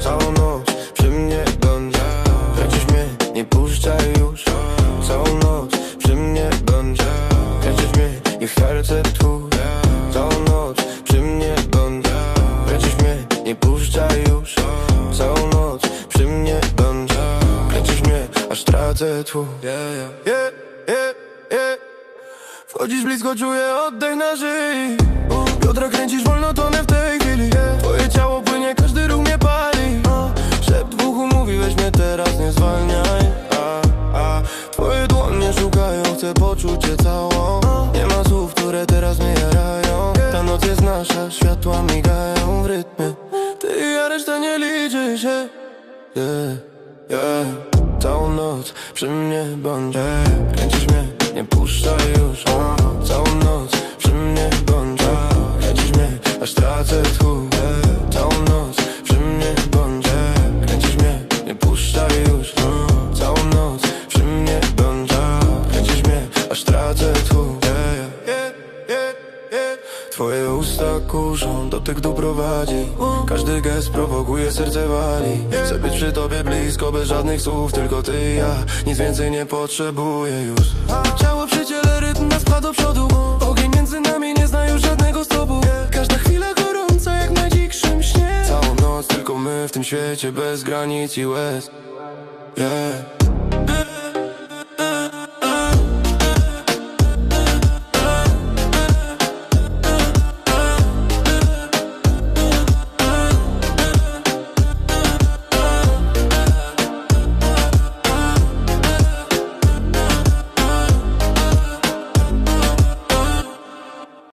Całą noc przy mnie bądź Kręcisz mnie, nie puszczaj już. Całą noc przy mnie bądź tracę twój yeah, yeah. Yeah, yeah, yeah. Wchodzisz blisko, czuję oddech na szyi. Biodra kręcisz wolno tonę w tej chwili. Twoje ciało płynie, każdy ruch mnie pali. Szept w uchu mówi, weź mnie teraz, nie zwalniaj. A, a. Twoje dłonie szukają, chcę poczuć cię całą. Nie ma słów, które teraz mnie jarają. Ta noc jest nasza, światła migają w rytmie. Ty, a reszta nie liczy się. Yeah, yeah. Całą noc przy mnie bądź yeah. Kręcisz mnie, nie puszczaj już uh. Całą noc przy mnie bądź yeah. Kręcisz mnie, aż tracę tchu. Całą noc przy mnie bądź yeah. Kręcisz mnie, nie puszczaj już uh. Całą noc przy mnie bądź yeah. Kręcisz mnie, aż tracę tchu Usta kuszą, dotyk doprowadzi. Każdy gest prowokuje, serce wali. Chcę być przy tobie blisko, bez żadnych słów Tylko ty i ja, nic więcej nie potrzebuję już. Ciało przy ciele, rytm nas do przodu. Ogień między nami nie zna już żadnego stopu. Każda chwila gorąca jak w najdzikszym śnie. Całą noc tylko my w tym świecie bez granic i łez. Yeah